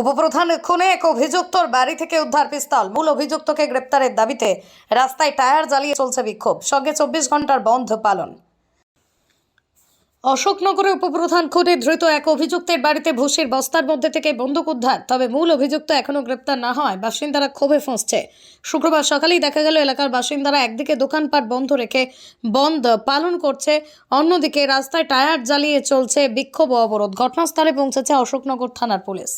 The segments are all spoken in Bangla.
উপপ্রধান খুনে এক অভিযুক্তর বাড়ি থেকে উদ্ধার পিস্তল। মূল অভিযুক্তকে গ্রেপ্তারের দাবিতে রাস্তায় টায়ার জ্বালিয়ে চলছে বিক্ষোভ। সঙ্গে চব্বিশ ঘণ্টার বন্ধ পালন। অশোকনগরে উপপ্রধান খুনে ধৃত এক অভিযুক্তের বাড়িতে ভুসির বস্তার মধ্যে থেকে বন্দুক উদ্ধার। তবে মূল অভিযুক্ত এখনও গ্রেপ্তার না হয়। বাসিন্দারা ক্ষোভে ফুঁসছে। শুক্রবার সকালেই দেখা গেল, এলাকার বাসিন্দারা একদিকে দোকানপাট বন্ধ রেখে বন্ধ পালন করছে। অন্যদিকে রাস্তায় টায়ার জ্বালিয়ে চলছে বিক্ষোভ অবরোধ। ঘটনাস্থলে পৌঁছেছে অশোকনগর থানার police.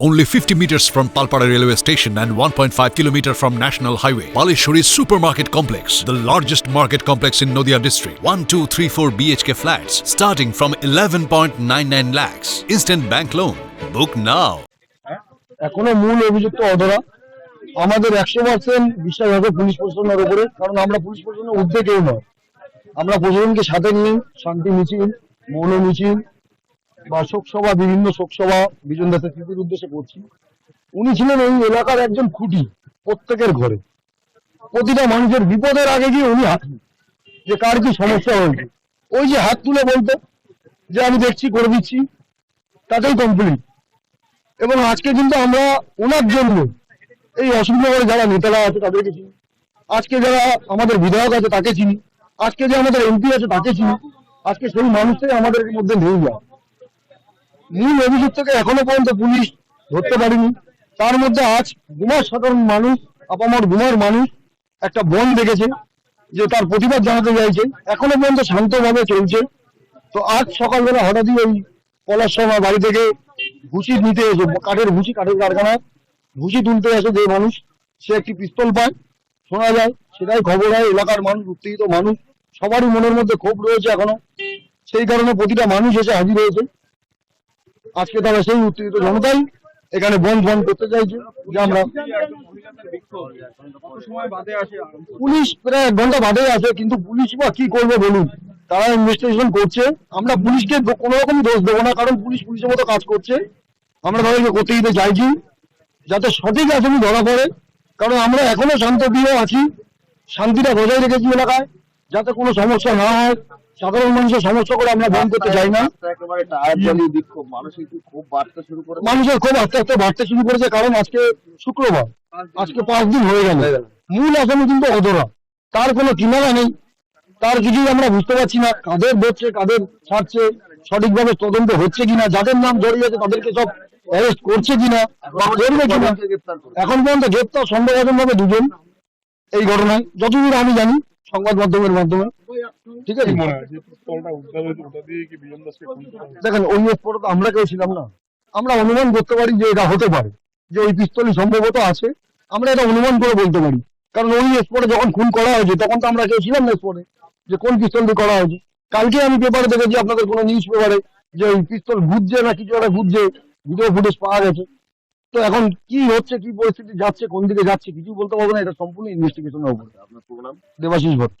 Only 50 meters from Palpara railway station and 1.5 kilometer from National Highway, Palishuri Supermarket Complex, the largest market complex in Noida district. 1, 2, 3, 4 BHK flats starting from 11.99 lakhs. Instant bank loan. Book now. এখনও মূল অভিযুক্ত অধরা আমাদের একশো পার্সেন্ট বিশ্বাস হবে পুলিশ প্রশাসনের উপরে কারণ আমরা পুলিশ প্রশাসনের কেউ নয় আমরা প্রশাসনকে সাথে নিয়ে শান্তি মিছিল মৌন মিছিল বা শোকসভা, বিভিন্ন শোকসভা, বিজন দাসের স্মৃতির উদ্দেশ্যে করছি। উনি ছিলেন এই এলাকার একজন খুঁটি, প্রত্যেকের ঘরে। প্রতিটা মানুষের বিপদের আগে গিয়ে উনি হাত যে কার কি সমস্যা হয়েছে। ওই যে হাত তুলে বলতো, যে আমি দেখছি, করে দিচ্ছি, তাতেই কমপ্লিট এবং আজকে কিন্তু আমরা ওনার জন্য এই অসুবিধাগুলো যারা নেতারা আছে তাদেরকে চিনি। আজকে যারা আমাদের বিধায়ক আছে তাকে চিনি। আজকে যে আমাদের এমপি আছে তাকে চিনি। আজকে সেই মানুষটাই আমাদের মধ্যে নেই যায় মূল অভিযুক্তকে এখনও পর্যন্ত পুলিশ ধরতে পারেনি। তার মধ্যে আজ গুমার সাধারণ মানুষ, আপামর গুমার মানুষ একটা বন দেখেছে, যে তার প্রতিবাদ জানাতে চাইছে, এখনও পর্যন্ত শান্তভাবে চলছে। তো আজ সকালবেলা হঠাৎই ওই পলাশ শর্মা বাড়ি থেকে ভুসি নিতে এসে, কাঠের ভুসি কাঠের কারখানা ভুসি তুলতে এসে যে মানুষ, সে একটি পিস্তল পায়, শোনা যায়, সেটাই খবর হয়, এলাকার মানুষ, উত্তেজিত মানুষ, সবারই মনের মধ্যে ক্ষোভ রয়েছে এখনও। সেই কারণে প্রতিটা মানুষ এসে হাজির হয়েছে। আজকে তারা সেই উত্তেজিত জনতাই এখানে বন্ধ বন্ধ করতে চাইছে যে আমরা পুলিশ প্রায় এক ঘণ্টা বাদে আসে কিন্তু পুলিশ বা কি করবে বলুন? তারা ইনভেস্টিগেশন করছে। আমরা পুলিশকে কোনো রকম দোষ দেবো না, কারণ পুলিশ পুলিশের মতো কাজ করছে। আমরা তাদেরকে করতে দিতে চাইছি, যাতে সঠিক আসামি ধরা পড়ে। কারণ আমরা এখনও শান্ত শান্তপ্রিয় আছি। শান্তিটা বজায় রেখেছি এলাকায়। যাতে কোনো সমস্যা না হয় সাধারণ মানুষের সমস্যা করে আমরা বন্ধ করতে চাই না। মানুষের খুব আস্তে আস্তে বাড়তে শুরু করেছে কারণ আজকে শুক্রবার আজকে পাঁচ দিন হয়ে গেল। মূল আসামি কিন্তু অধরা। তার কোনো কিনারা নেই। তার কিছুই আমরা বুঝতে পারছি না কাদের ধরছে কাদের ছাড়ছে সঠিকভাবে তদন্ত হচ্ছে কিনা যাদের নাম জড়িয়ে আছে তাদেরকে সব অ্যারেস্ট করছে কিনা করবে কিনা। এখন পর্যন্ত গ্রেপ্তার সন্দেহভাজন ভাবে দুজন এই ঘটনায় যতদূর আমি জানি। সংবাদ মাধ্যমের মাধ্যমে। ঠিক আছে? হয়? দেখেন ওই স্পটে তো আমরা কেউ ছিলাম না। আমরা অনুমান করতে পারি যে এটা হতে পারে যে ওই পিস্তলই সম্ভবত আছে। আমরা এটা অনুমান করে বলতে পারি। কারণ ওই স্পটে যখন খুন করা হয়েছে তখন তো আমরা কেউ ছিলাম না স্পটে যে কোন পিস্তল দিয়ে করা হয়েছে। কালকে আমি পেপারে দেখেছি আপনাদের কোনো নিউজ পেপারে যে ওই পিস্তল ঘুরছে না কিছু একটা ঘুরছে ভিডিও ফুটেজ পাওয়া গেছে। তো এখন কি হচ্ছে কি পরিস্থিতি যাচ্ছে কোন দিকে যাচ্ছে কিছু বলতে পারব না এটা সম্পূর্ণ ইনভেস্টিগেশনের উপরে। আপনার প্রোগ্রাম দেবাশিস ভট্ট।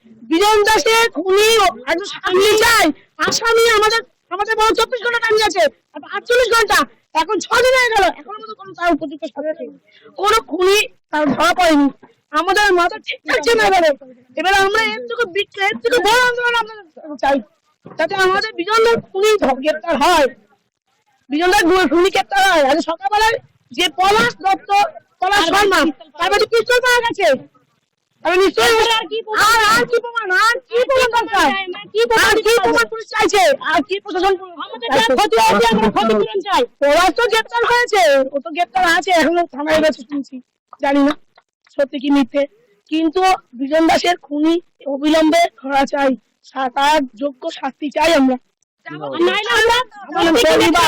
বীরেন দাসের খুনি একটু সামনে চাই। আসামি আমাদের আমাদের বড় চব্বিশ ঘণ্টা টাইম গেছে আটচল্লিশ ঘণ্টা। এখন ছ দিন হয়ে গেল। এখনও মতো কোনো তার উপযুক্ত সাজা নেই। কোনো খুনি তার ধরা পড়েনি। আমাদের মাথা ঠিক থাকছে না এবারে। এবারে আমরা এর থেকে এর থেকে বড় আন্দোলন আমরা চাই। যাতে আমাদের বিজনদার খুনি গ্রেপ্তার হয়। বিজনদার খুনি গ্রেপ্তার হয়। আজ সকালবেলায় যে পলাশ দত্ত পলাশ শর্মা তার বাড়ি পিস্তল পাওয়া গেছে। আমি নিশ্চয়ই আর আর কি প্রমাণ আর কি প্রমাণ দরকার আর কি প্রমাণ পুলিশ চাইছে? আর কি প্রশাসন চাইছে? ক্ষতিপূরণ চাই ওরা তো গ্রেপ্তার হয়েছে। ও তো গ্রেপ্তার আছে এখনও থানায় গেছে শুনছি। জানি না সত্যি কি মিথ্যে। কিন্তু বিজন দাসের খুনি অবিলম্বে ধরা চাই। তার যোগ্য শাস্তি চাই আমরা। আমরা